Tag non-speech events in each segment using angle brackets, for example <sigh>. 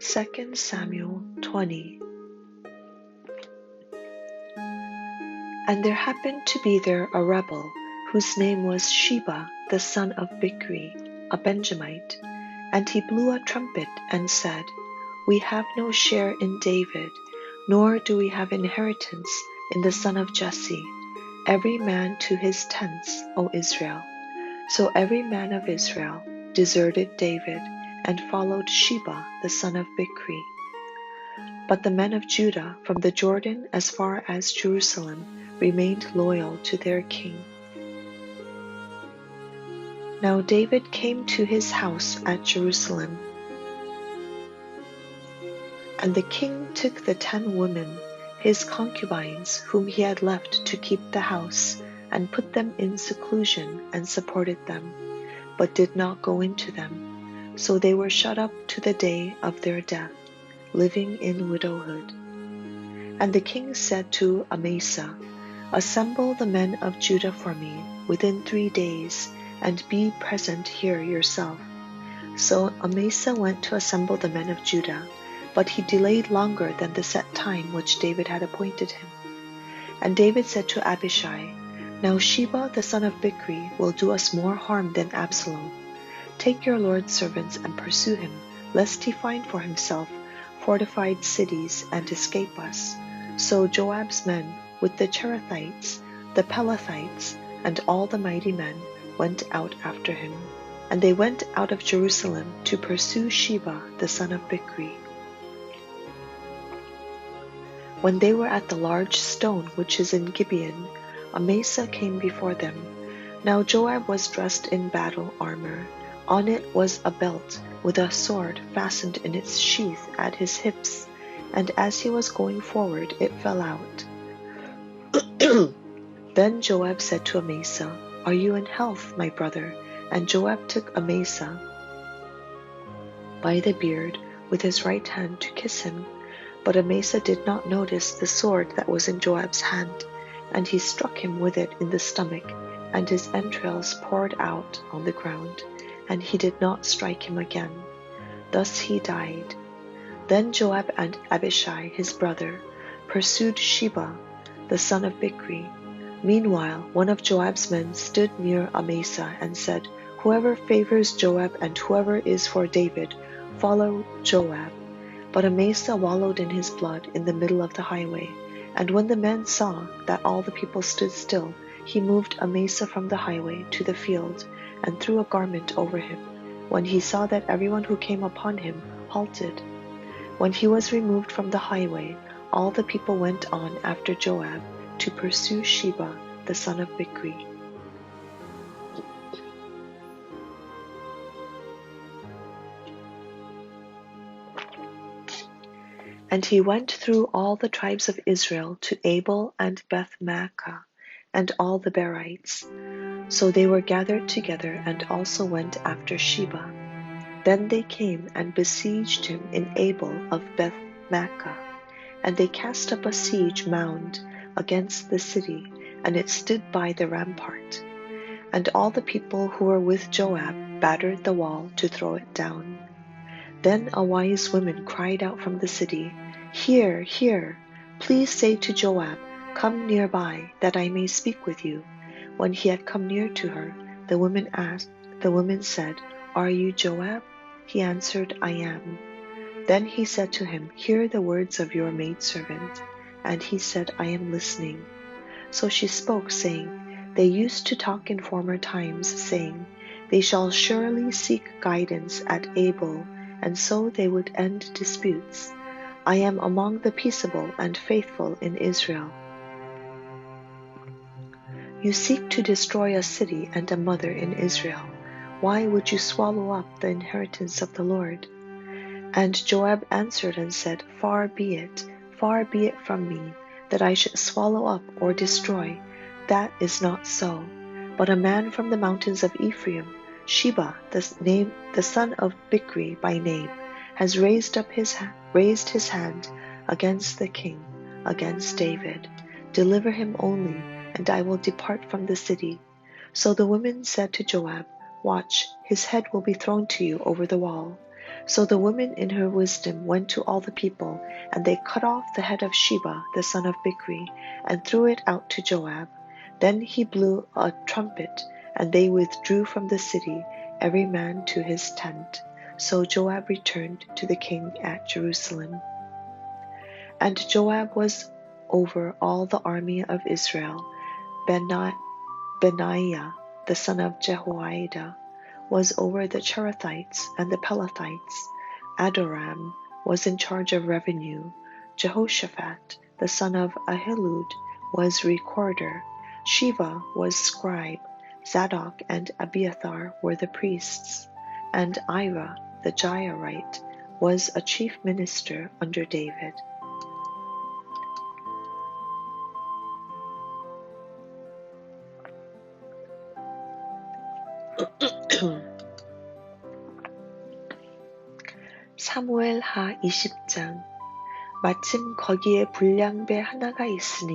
2 Samuel 20 And there happened to be there a rebel, whose name was Sheba the son of Bichri, a Benjamite. And he blew a trumpet and said, We have no share in David, nor do we have inheritance in the son of Jesse. Every man to his tents, O Israel. So every man of Israel deserted David and followed Sheba the son of Bichri. But the men of Judah from the Jordan as far as Jerusalem remained loyal to their king. Now David came to his house at Jerusalem. And the king took the ten women, his concubines, whom he had left to keep the house, and put them in seclusion and supported them, but did not go into them. So they were shut up to the day of their death, living in widowhood. And the king said to Amasa, Assemble the men of Judah for me within three days, and be present here yourself. So Amasa went to assemble the men of Judah, but he delayed longer than the set time which David had appointed him. And David said to Abishai, Now Sheba the son of Bichri will do us more harm than Absalom. Take your Lord's servants and pursue him, lest he find for himself fortified cities and escape us. So Joab's men with the Cherethites, the Pelethites, and all the mighty men went out after him. And they went out of Jerusalem to pursue Sheba the son of Bichri. When they were at the large stone which is in Gibeon, Amasa came before them. Now Joab was dressed in battle armor. On it was a belt with a sword fastened in its sheath at his hips, and as he was going forward it fell out. <clears throat> then Joab said to Amasa, Are you in health, my brother? And Joab took Amasa by the beard with his right hand to kiss him. But Amasa did not notice the sword that was in Joab's hand, and he struck him with it in the stomach, and his entrails poured out on the ground, and he did not strike him again. Thus he died. Then Joab and Abishai his brother pursued Sheba the son of Bichri. Meanwhile, one of Joab's men stood near Amasa and said, Whoever favors Joab and whoever is for David, follow Joab. But Amasa wallowed in his blood in the middle of the highway. And when the men saw that all the people stood still, he moved Amasa from the highway to the field and threw a garment over him. When he saw that everyone who came upon him halted. When he was removed from the highway, all the people went on after Joab to pursue Sheba the son of Bichri. And he went through all the tribes of Israel to Abel and Beth Maachah and all the Berites. So they were gathered together and also went after Sheba. Then they came and besieged him in Abel of Beth Maachah. And they cast up a siege mound against the city, and it stood by the rampart. And all the people who were with Joab battered the wall to throw it down. Then a wise woman cried out from the city, Here, here, please say to Joab, Come near by, that I may speak with you. When he had come near to her, the woman asked, the woman said, Are you Joab? He answered, I am. Then he said to him, Hear the words of your maidservant. And he said, I am listening. So she spoke, saying, They used to talk in former times, saying, They shall surely seek guidance at Abel, and so they would end disputes. I am among the peaceable and faithful in Israel. You seek to destroy a city and a mother in Israel. Why would you swallow up the inheritance of the Lord? And Joab answered and said, Far be it, far be it from me, that I should swallow up or destroy. That is not so. But a man from the mountains of Ephraim, Sheba, the, name, the son of Bichri by name, has raised up his raised his hand against the king, against David. Deliver him only, and I will depart from the city. So the women said to Joab, Watch, his head will be thrown to you over the wall. So the woman in her wisdom went to all the people, and they cut off the head of Sheba, the son of Bichri, and threw it out to Joab. Then he blew a trumpet, and they withdrew from the city, every man to his tent. So Joab returned to the king at Jerusalem. And Joab was over all the army of Israel. Benaiah, the son of Jehoiada, was over the Cherethites and the Pelethites. Adoram was in charge of revenue. Jehoshaphat, the son of Ahilud, was recorder. Shiva was scribe. Zadok and Abiathar were the priests. And Ira, the Jairite, was a chief minister under David. 하 20장 마침 거기에 불량배 하나가 있으니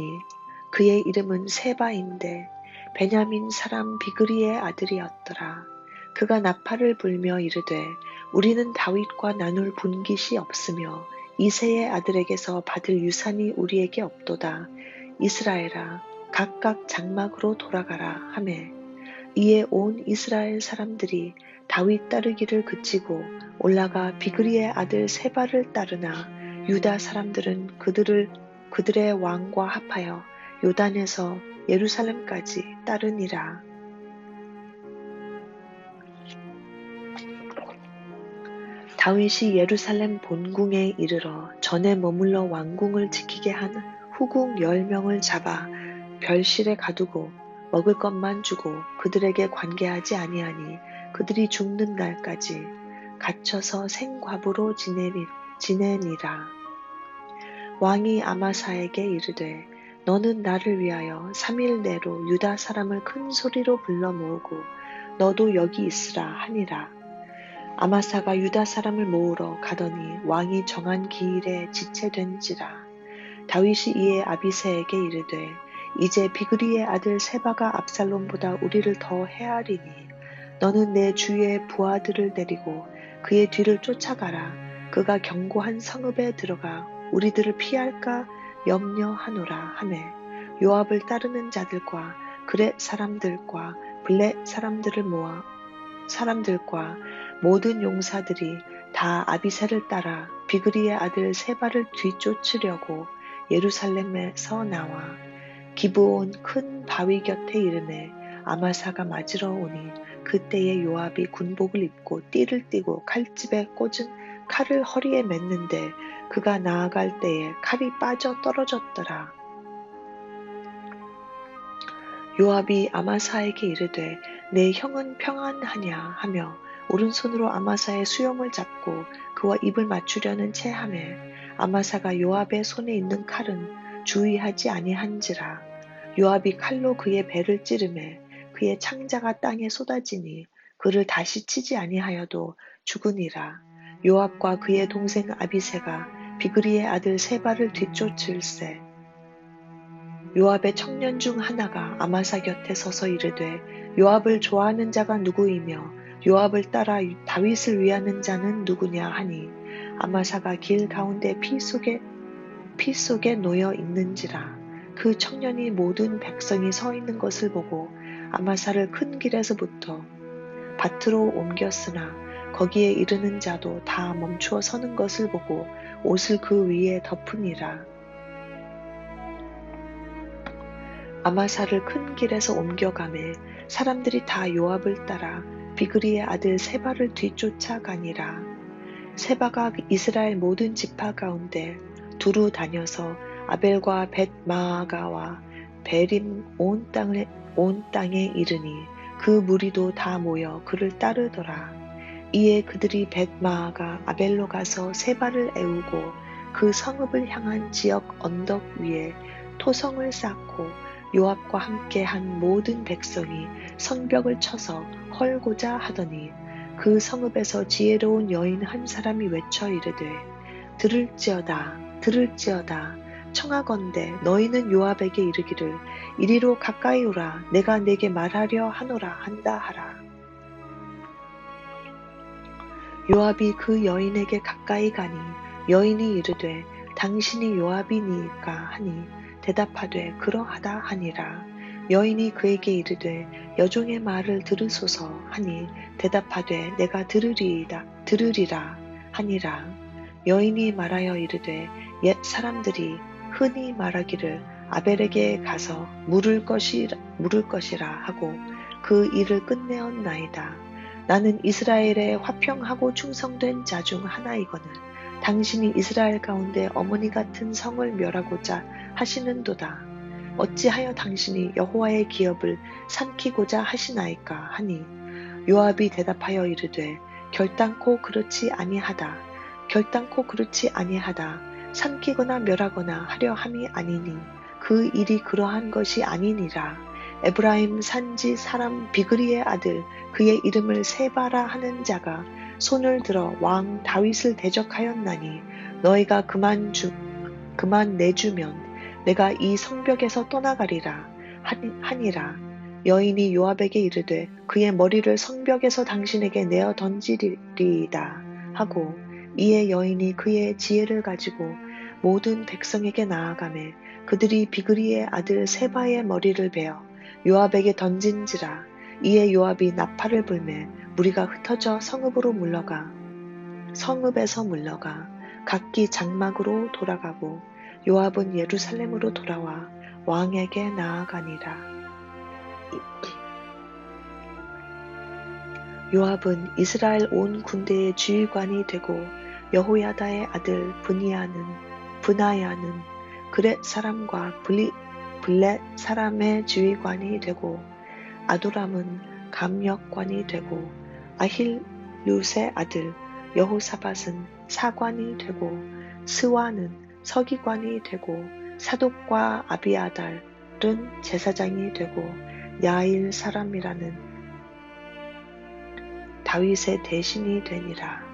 그의 이름은 세바인데 베냐민 사람 비그리의 아들이었더라. 그가 나팔을 불며 이르되 우리는 다윗과 나눌 분깃이 없으며 이세의 아들에게서 받을 유산이 우리에게 없도다. 이스라엘아 각각 장막으로 돌아가라 하매 이에 온 이스라엘 사람들이 다윗 따르기를 그치고 올라가 비그리의 아들 세바를 따르나 유다 사람들은 그들을 그들의 왕과 합하여 요단에서 예루살렘까지 따르니라. 다윗이 예루살렘 본궁에 이르러 전에 머물러 왕궁을 지키게 한 후궁 열 명을 잡아 별실에 가두고 먹을 것만 주고 그들에게 관계하지 아니하니 그들이 죽는 날까지 갇혀서 생과부로 지내니, 지내니라. 왕이 아마사에게 이르되 너는 나를 위하여 3일 내로 유다 사람을 큰 소리로 불러 모으고 너도 여기 있으라 하니라. 아마사가 유다 사람을 모으러 가더니 왕이 정한 기일에 지체된지라. 다윗이 이에 아비세에게 이르되 이제 비그리의 아들 세바가 압살롬보다 우리를 더 헤아리니 너는 내 주위의 부하들을 데리고 그의 뒤를 쫓아가라. 그가 견고한 성읍에 들어가 우리들을 피할까 염려하노라 하매 요압을 따르는 자들과 그렛 사람들과 블렛 사람들을 모아 사람들과 모든 용사들이 다 아비세를 따라 비그리의 아들 세바를 뒤쫓으려고 예루살렘에서 나와 기브온 큰 바위 곁에 이르매 아마사가 맞으러 오니 그때에 요압이 군복을 입고 띠를 띠고 칼집에 꽂은 칼을 허리에 맸는데 그가 나아갈 때에 칼이 빠져 떨어졌더라. 요압이 아마사에게 이르되 내 형은 평안하냐 하며 오른손으로 아마사의 수염을 잡고 그와 입을 맞추려는 채 하매 아마사가 요압의 손에 있는 칼은 주의하지 아니한지라 요압이 칼로 그의 배를 찌르매 그의 창자가 땅에 쏟아지니 그를 다시 치지 아니하여도 죽으니라. 요압과 그의 동생 아비세가 비그리의 아들 세바를 뒤쫓을세 요압의 청년 중 하나가 아마사 곁에 서서 이르되 요압을 좋아하는 자가 누구이며 요압을 따라 다윗을 위하는 자는 누구냐 하니 아마사가 길 가운데 피 속에 피 속에 놓여 있는지라. 그 청년이 모든 백성이 서 있는 것을 보고 아마사를 큰 길에서부터 밭으로 옮겼으나 거기에 이르는 자도 다 멈추어 서는 것을 보고 옷을 그 위에 덮으니라. 아마사를 큰 길에서 옮겨가매 사람들이 다 요압을 따라 비그리의 아들 세바를 뒤쫓아가니라. 세바가 이스라엘 모든 지파 가운데 두루 다녀서 아벨과 벳마아가와 베림 온 땅에 온 땅에 이르니 그 무리도 다 모여 그를 따르더라. 이에 그들이 벳마아가 아벨로 가서 세바를 애우고 그 성읍을 향한 지역 언덕 위에 토성을 쌓고 요압과 함께 한 모든 백성이 성벽을 쳐서 헐고자 하더니 그 성읍에서 지혜로운 여인 한 사람이 외쳐 이르되 들을지어다 들을지어다 청하건대 너희는 요압에게 이르기를 이리로 가까이 오라. 내가 내게 말하려 하노라. 한다 하라. 요압이 그 여인에게 가까이 가니 여인이 이르되 당신이 요압이니까 하니 대답하되 그러하다 하니라. 여인이 그에게 이르되 여종의 말을 들으소서 하니 대답하되 내가 들으리이다 들으리라 하니라. 여인이 말하여 이르되 옛 사람들이 흔히 말하기를 아벨에게 가서 물을 것이라, 물을 것이라 하고 그 일을 끝내었나이다. 나는 이스라엘의 화평하고 충성된 자 중 하나이거늘 당신이 이스라엘 가운데 어머니 같은 성을 멸하고자 하시는도다. 어찌하여 당신이 여호와의 기업을 삼키고자 하시나이까 하니 요압이 대답하여 이르되 결단코 그렇지 아니하다. 결단코 그렇지 아니하다. 삼키거나 멸하거나 하려 함이 아니니 그 일이 그러한 것이 아니니라. 에브라임 산지 사람 비그리의 아들 그의 이름을 세바라 하는 자가 손을 들어 왕 다윗을 대적하였나니 너희가 그만 주 그만 내주면 내가 이 성벽에서 떠나가리라 하니라 여인이 요압에게 이르되 그의 머리를 성벽에서 당신에게 내어 던지리이다 하고 이에 여인이 그의 지혜를 가지고 모든 백성에게 나아가매 그들이 비그리의 아들 세바의 머리를 베어 요압에게 던진지라 이에 요압이 나팔을 불매 무리가 흩어져 성읍으로 물러가 성읍에서 물러가 각기 장막으로 돌아가고 요압은 예루살렘으로 돌아와 왕에게 나아가니라. 요압은 이스라엘 온 군대의 주의관이 되고 여호야다의 아들 분이야는 분하야는 그렛 사람과 블리, 블렛 사람의 주의관이 되고 아도람은 감역관이 되고 아힐루의 아들 여호사밧은 사관이 되고 스와는 서기관이 되고 사독과 아비아달은 제사장이 되고 야일 사람이라는 다윗의 대신이 되니라.